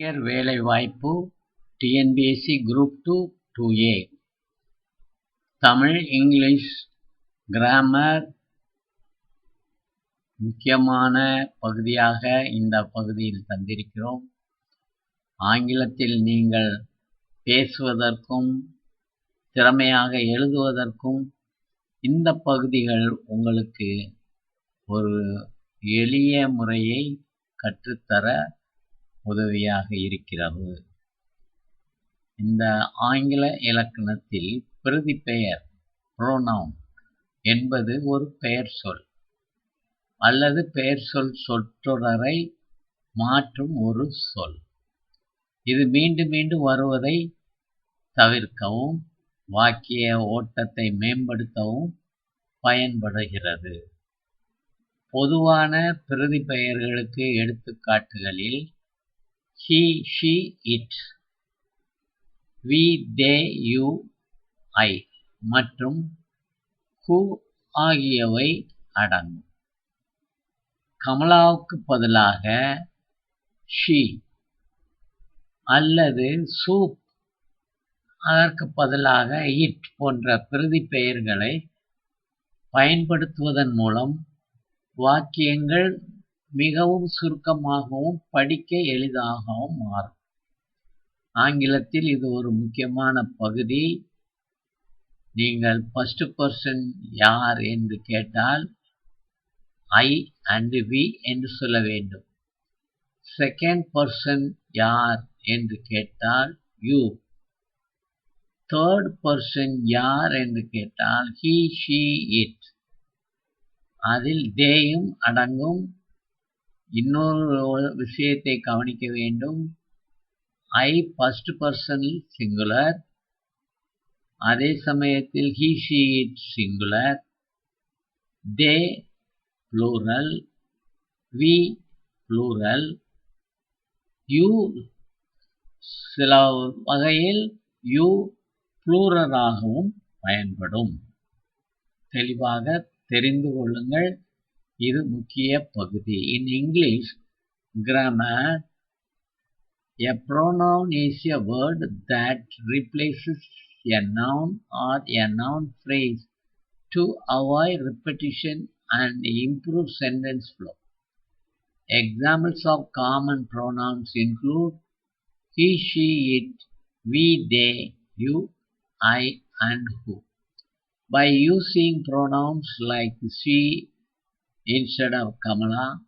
ஆசிரியர் வேலைவாய்ப்பு TNPSC group two two A Tamil English grammar முக்கியமான பகுதியாக இந்த பகுதியில் தந்திருக்கிறோம். ஆங்கிலத்தில் நீங்கள் பேசுவதற்கும் திறமையாக எழுதுவதற்கும் இந்த பகுதிகள் உங்களுக்கு ஒரு எளிய முறையை கற்றுத்தர உதவியாக இருக்கிறது இந்த ஆங்கில இலக்கணத்தில் பிரதி பெயர் ப்ரோனவுன் என்பது ஒரு பெயர் சொல் அல்லது பெயர் சொல் சொற்றொடரை மாற்றும் ஒரு சொல். இது மீண்டும் மீண்டும் வருவதை தவிர்க்கவும் வாக்கிய ஓட்டத்தை மேம்படுத்தவும் பயன்படுகிறது. பொதுவான பிரதி பெயர்களுக்கு எடுத்துக்காட்டுகளில் he she it, we they, you, I மற்றும் ஹூ ஆகியவை அடங்கும். கமலாவுக்கு பதிலாக ஷி அல்லது சூப் அதற்கு பதிலாக இட் போன்ற பிரதி பெயர்களை பயன்படுத்துவதன் மூலம் வாக்கியங்கள் மிகவும் சுருக்கமாகவும் படிக்க எளிதாகவும் மாறும். ஆங்கிலத்தில் இது ஒரு முக்கியமான பகுதி. நீங்கள் ஃபர்ஸ்ட் பர்சன் யார் என்று கேட்டால் ஐ அண்ட் வி என்று சொல்ல வேண்டும். செகண்ட் பர்சன் யார் என்று கேட்டால் யூ தேர்ட் பர்சன் யார் என்று கேட்டால் ஹி ஷீ இட் அதில் தேயும் அடங்கும். இன்னொரு விஷயத்தை கவனிக்க வேண்டும். ஐ ஃபர்ஸ்ட் பர்சன் சிங்குலர் அதே சமயத்தில் he she it singular they plural we plural you சில வகையில் யூ ப்ளூரலாகவும் பயன்படும். தெளிவாக தெரிந்து கொள்ளுங்கள். இது முக்கிய பகுதி இன் English grammar A pronoun is a word that replaces a noun or a noun phrase to avoid repetition and improve sentence flow. Examples of common pronouns include he, she, it, we, they, you, I, and who. By using pronouns like she instead of Kamala,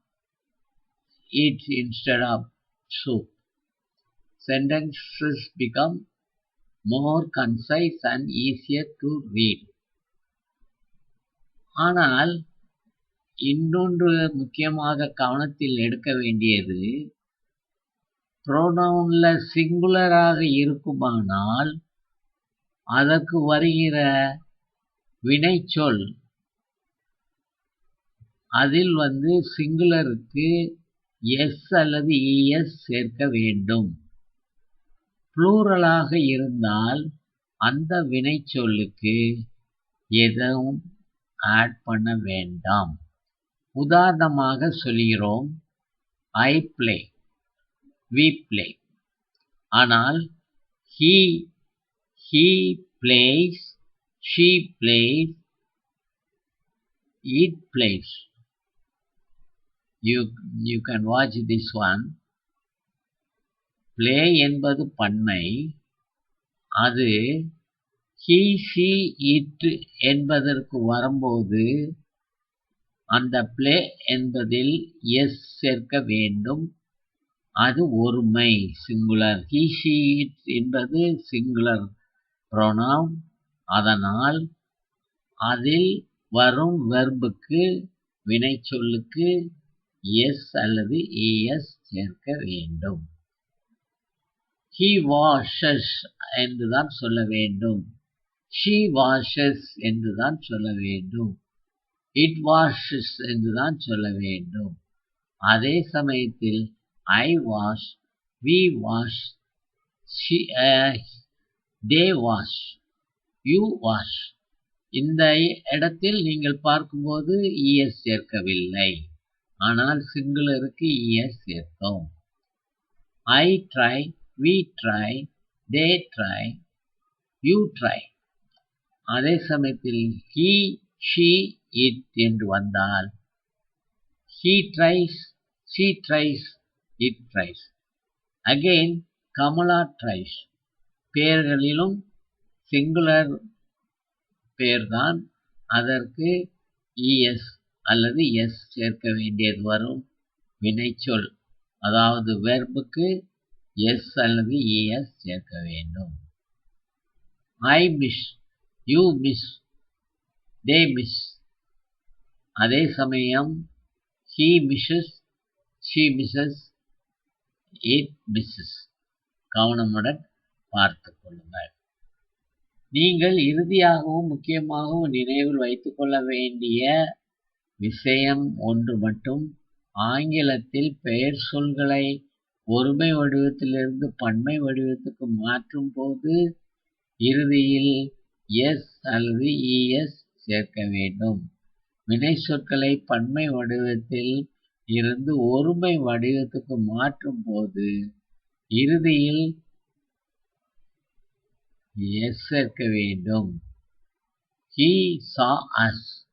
it instead of soup, sentences become more concise and easier to read. ஆனால் இன்னொன்று முக்கியமாக கவனத்தில் எடுக்க வேண்டியது ப்ரோனவுன்ல சிங்குலராக இருக்குமானால் அதற்கு வருகிற வினைச்சொல் அதில் வந்து சிங்குலருக்கு எஸ் அல்லது இஎஸ் சேர்க்க வேண்டும். ப்ளூரலாக இருந்தால் அந்த வினைச்சொல்லுக்கு எதுவும் ஆட் பண்ண வேண்டாம். உதாரணமாக சொல்கிறோம் ஐ பிளே வி பிளே ஆனால் he he plays she plays it plays you you can watch this one play என்பது பன்மை அது ஹீ ஷி இட் என்பதற்கு வரும்போது அந்த பிளே என்பதில் எஸ் சேர்க்க வேண்டும். அது ஒருமை சிங்குலர் ஹீ ஷி இட் என்பது சிங்குலர் ப்ரோனவுன் அதனால் அதில் வரும் வெர்புக்கு வினைச்சொல்லுக்கு எஸ் அல்லது ஏஎஸ் சேர்க்க வேண்டும். ஹி வாஷஸ் என்றுதான் சொல்ல வேண்டும். ஷி வாஷஸ் என்றுதான் சொல்ல வேண்டும். இட் வாஷஸ் என்றுதான் சொல்ல வேண்டும். அதே சமயத்தில் I wash we wash she they wash you wash இந்த இடத்தில் நீங்கள் பார்க்கும்போது இஎஸ் சேர்க்கவில்லை. ஆனால் சிங்குலருக்கு இஎஸ் சேர்த்தோம் I try we try they try you try அதே சமயத்தில் ஹீ ஷீ இட் என்று வந்தால் he tries she tries it tries again Kamala tries பெயர்களிலும் singular பெயர்தான் அதற்கு இஎஸ் அல்லது எஸ் சேர்க்க வேண்டியது வரும். வினைச்சொல் அதாவது வெர்புக்கு எஸ் அல்லது இஎஸ் சேர்க்க வேண்டும். I miss you miss they miss அதே சமயம் he misses she misses it misses கவனமுடன் பார்த்து கொள்ளுங்கள். நீங்கள் இறுதியாகவும் முக்கியமாகவும் நினைவில் வைத்துக்கொள்ள வேண்டிய விஷயம் ஒன்று மட்டும். ஆங்கிலத்தில் பெயர் சொல்களை ஒருமை வடிவத்திலிருந்து பன்மை வடிவத்துக்கு மாற்றும் போது இறுதியில் எஸ் அல்லது இஎஸ் சேர்க்க வேண்டும். வினை சொற்களை பன்மை வடிவத்தில் இருந்து ஒருமை வடிவத்துக்கு மாற்றும் போது இறுதியில் எஸ் சேர்க்க வேண்டும். ஹீ சா அஸ்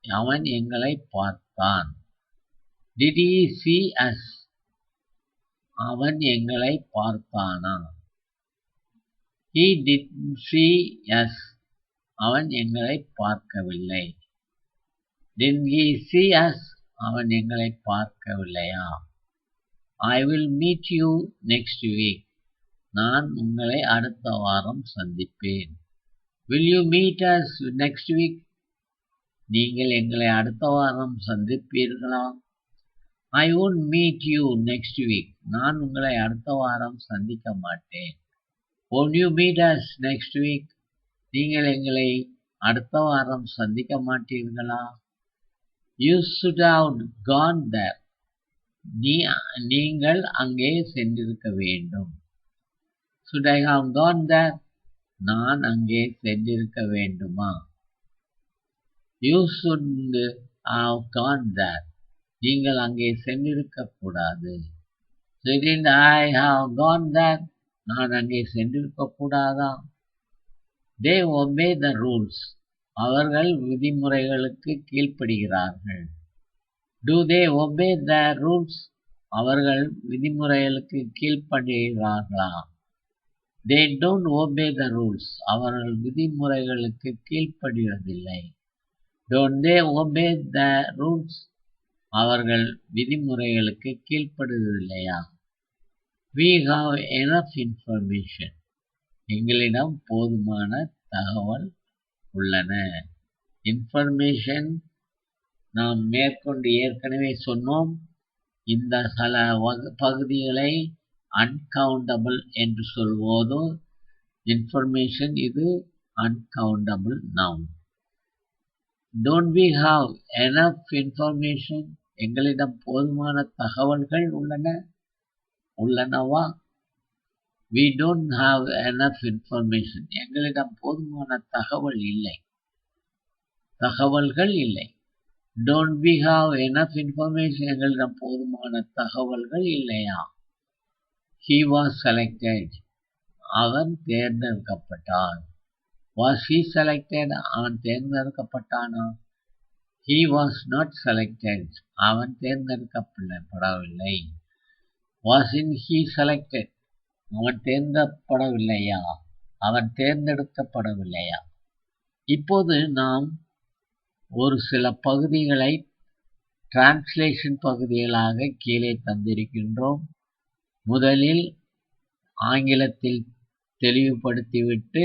அவன் எங்களை பார்த்தான். Did he see us? அவன் எங்களை பார்த்தானா? He did see us. அவன் எங்களை பார்க்கவில்லை. Didn't he see us? அவன் எங்களை பார்க்கவில்லையா? I will meet you next week. நான் உங்களை அடுத்த வாரம் சந்திப்பேன். Will you meet us next week? நீங்கள் எங்களை அடுத்த வாரம் சந்திப்பீர்களா? I won't meet you next week நான் உங்களை அடுத்த வாரம் சந்திக்க மாட்டேன். Won't you meet us next week நீங்கள் எங்களை அடுத்த வாரம் சந்திக்க மாட்டீர்களா? You should have gone there நீ நீங்கள் அங்கே சென்றிருக்க வேண்டும். சுட் ஐ ஹவ் கான் தேர் நான் அங்கே சென்றிருக்க வேண்டுமா? You should have gone that நீங்கள் அங்கே சென்றிருக்கக்கூடாது. கூடாது Didn't I கான் gone நான் அங்கே சென்றிருக்கக்கூடாதா? தே ஒபே த ரூல்ஸ் அவர்கள் விதிமுறைகளுக்கு கீழ்ப்படுகிறார்கள். Do they obey the rules அவர்கள் விதிமுறைகளுக்கு கீழ்ப்படுகிறார்களா? They don't obey the rules அவர்கள் விதிமுறைகளுக்கு கீழ்ப்படுவதில்லை. Don't they obey the rules அவர்கள் விதிமுறைகளுக்கு கீழ்ப்படுவதில்லையா? வி ஹாவ் எனஃப் இன்ஃபர்மேஷன் எங்களிடம் போதுமான தகவல் உள்ளன. இன்ஃபர்மேஷன் நாம் மேற்கொண்டு ஏற்கனவே சொன்னோம். இந்த சில வகு பகுதிகளை அன்கவுண்டபிள் என்று சொல்வதோ இன்ஃபர்மேஷன் இது uncountable noun don't we have enough information எங்களிடம் போதுமான தகவல்கள் உள்ளன? உள்ளனவா? We don't have enough information எங்களிடம் போதுமான தகவல் இல்லை. தகவல்கள் இல்லை. Don't we have enough information எங்களிடம் போதுமான தகவல்கள் இல்லையா? ஹி வாஸ் செலக்டட் அவன் தேர்ந்தெடுக்கப்பட்டான். வாஸ் ஹீ செலக்டட் அவன் தேர்ந்தெடுக்கப்பட்டானா? ஹீ வாஸ் நாட் செலக்டட் அவன் தேர்ந்தெடுக்கப்படவில்லை. வாஸ் இன் ஹீ செலக்டட் அவன் தேர்ந்தப்படவில்லையா அவன் தேர்ந்தெடுக்கப்படவில்லையா? இப்போது நாம் ஒரு சில பகுதிகளை டிரான்ஸ்லேஷன் பகுதிகளாக கீழே தந்திருக்கின்றோம். முதலில் ஆங்கிலத்தில் தெளிவுபடுத்திவிட்டு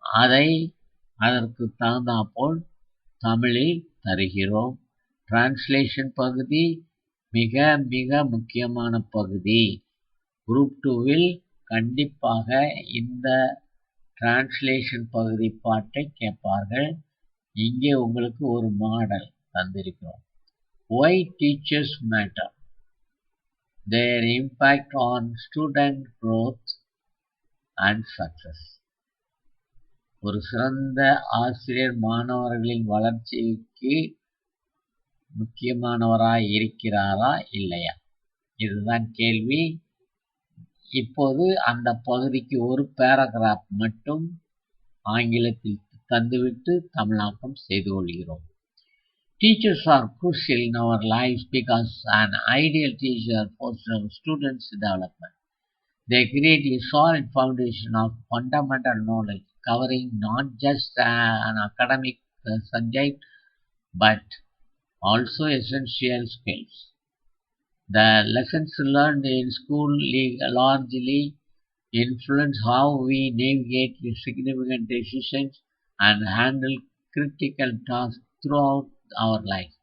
அதை அதற்கு தகுந்தாற்போல் தமிழில் தருகிறோம். டிரான்ஸ்லேஷன் பகுதி மிக மிக முக்கியமான பகுதி. குரூப் டூவில் கண்டிப்பாக இந்த டிரான்ஸ்லேஷன் பகுதி பாட்டை கேட்பார்கள். இங்கே உங்களுக்கு ஒரு model தந்திருக்கிறோம். Why teachers matter their impact on student growth and success ஒரு சிறந்த ஆசிரியர் மாணவர்களின் வளர்ச்சிக்கு முக்கியமானவராய் இருக்கிறாரா இல்லையா இதுதான் கேள்வி இப்போது அந்த பகுதிக்கு ஒரு பேராகிராஃப் மட்டும் ஆங்கிலத்தில் தந்துவிட்டு தமிழாக்கம் செய்து கொள்கிறோம் Teachers are crucial in our lives because an ideal teacher fosters students' development. They create a solid foundation of fundamental knowledge covering not just uh, an academic uh, subject but also essential skills. The lessons learned in school largely influence how we navigate significant decisions and handle critical tasks throughout our life.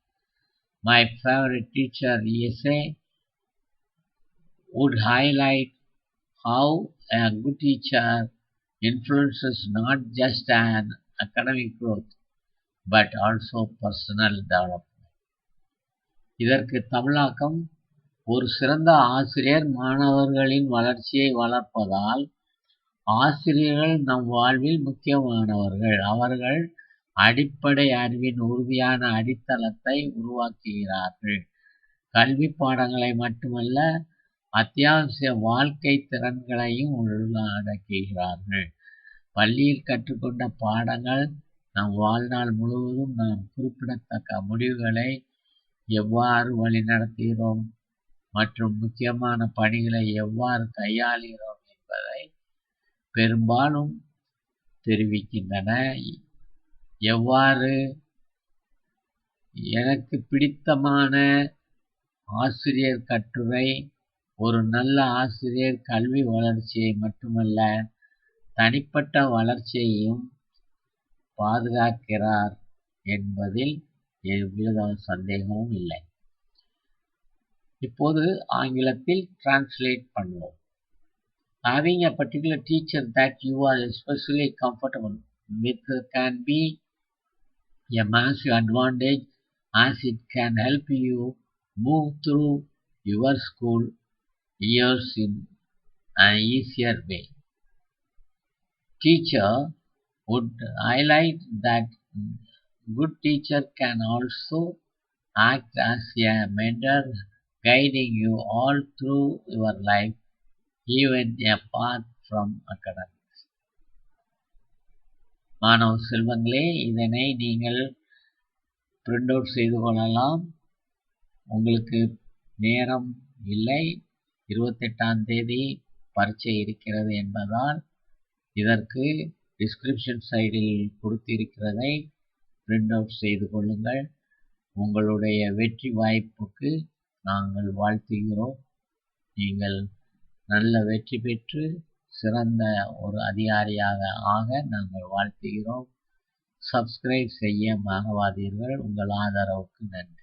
My favorite teacher essay would highlight how a good teacher influences not just an academic growth but also personal development. இதற்கு தமிழாக்கம் ஒரு சிறந்த ஆசிரியர் மாணவர்களின் வளர்ச்சியை வளர்ப்பதால் ஆசிரியர்கள் நம் வாழ்வில் முக்கியமானவர்கள் அவர்கள் அடிப்படை அறிவின் உறுதியான அடித்தளத்தை உருவாக்குகிறார்கள் கல்வி பாடங்களை மட்டுமல்ல அத்தியாவசிய வாழ்க்கை திறன்களையும் உள்ளடக்குகிறார்கள் பள்ளியில் கற்றுக்கொண்ட பாடங்கள் நம் வாழ்நாள் முழுவதும் நாம் குறிப்பிடத்தக்க முடிவுகளை எவ்வாறு வழிநடத்துகிறோம் மற்றும் முக்கியமான பணிகளை எவ்வாறு கையாளுகிறோம் என்பதை பெரும்பாலும் தெரிவிக்கின்றன. எவ்வாறு எனக்கு பிடித்தமான ஆசிரியர் கட்டுரை ஒரு நல்ல ஆசிரியர் கல்வி வளர்ச்சியை மட்டுமல்ல தனிப்பட்ட வளர்ச்சியையும் பாதுகாக்கிறார் என்பதில் எவ்வித சந்தேகமும் இல்லை இப்போது ஆங்கிலத்தில் டிரான்ஸ்லேட் பண்ணுவோம் having a particular teacher that you are especially comfortable with can be a massive advantage as it can help you move through your school years in an easier way. Teacher would highlight that good teacher can also act as a mentor guiding you all through your life even apart from academics. மாணவ செல்வங்களே இதனை நீங்கள் print out செய்து கொள்ளலாம் உங்களுக்கு நேரம் இல்லை இருபத்தெட்டாம் தேதி பரீட்சை இருக்கிறது என்பதால் இதற்கு டிஸ்கிரிப்ஷன் சைடில் கொடுத்திருக்கிறதை பிரிண்ட் அவுட் செய்து கொள்ளுங்கள். உங்களுடைய வெற்றி வாய்ப்புக்கு நாங்கள் வாழ்த்துகிறோம். நீங்கள் நல்ல வெற்றி பெற்று சிறந்த ஒரு அதிகாரியாக ஆக நாங்கள் வாழ்த்துகிறோம். சப்ஸ்கிரைப் செய்ய மறவாதீர்கள். உங்கள் ஆதரவுக்கு நன்றி.